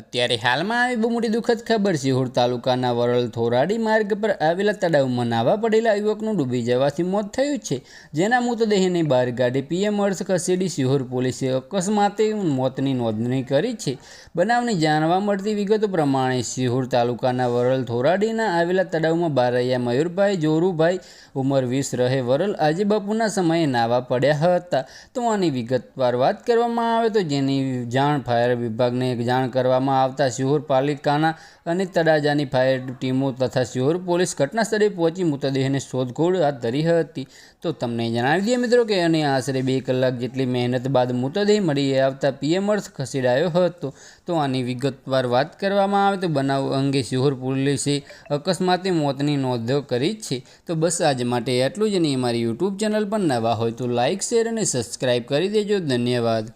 અત્યારે હાલમાં આવી બહુ મોટી દુઃખદ ખબર સિહોર તાલુકાના વરલ થોરાડી માર્ગ પર આવેલા તળાવમાં નાવા પડેલા યુવકનું ડૂબી જવાથી મોત થયું છે. જેના મૃતદેહને બહાર કાઢી પીએમ અર્થ ખસેડી સિહોર પોલીસે અકસ્માતે મોતની નોંધણી કરી છે. બનાવની જાણવા મળતી વિગતો પ્રમાણે સિહોર તાલુકાના વરલ થોરાડીના આવેલા તળાવમાં બારૈયા મયુરભાઈ, જોરુભાઈ, ઉંમર વીસ રહે વરલ આજે બપોરના સમયે નાવા પડ્યા હતા. તો આની વિગતવાર વાત કરવામાં આવે તો જેની જાણ ફાયર વિભાગને જાણ કરવામાં આવતા સિહોર પાલિકાના અને તળાજાની ફાયર ટીમો તથા સિહોર પોલીસ ઘટના સ્થળે પહોંચી મૃતદેહને શોધખોળ હાથ ધરી હતી. તો તમને જણાવી દઈએ મિત્રો કે અને આશરે બે કલાક જેટલી મહેનત બાદ મૃતદેહ મળી આવતા પીએમ અર્થ ખસેડાયો હતો. તો આની વિગતવાર વાત કરવામાં આવે તો બનાવ અંગે સિહોર પોલીસે અકસ્માતે મોતની નોંધ કરી છે. તો બસ આજ માટે એટલું જ નહીં અમારી યુટ્યુબ ચેનલ પર નવા હોય તો લાઇક શેર અને સબસ્ક્રાઈબ કરી દેજો. ધન્યવાદ.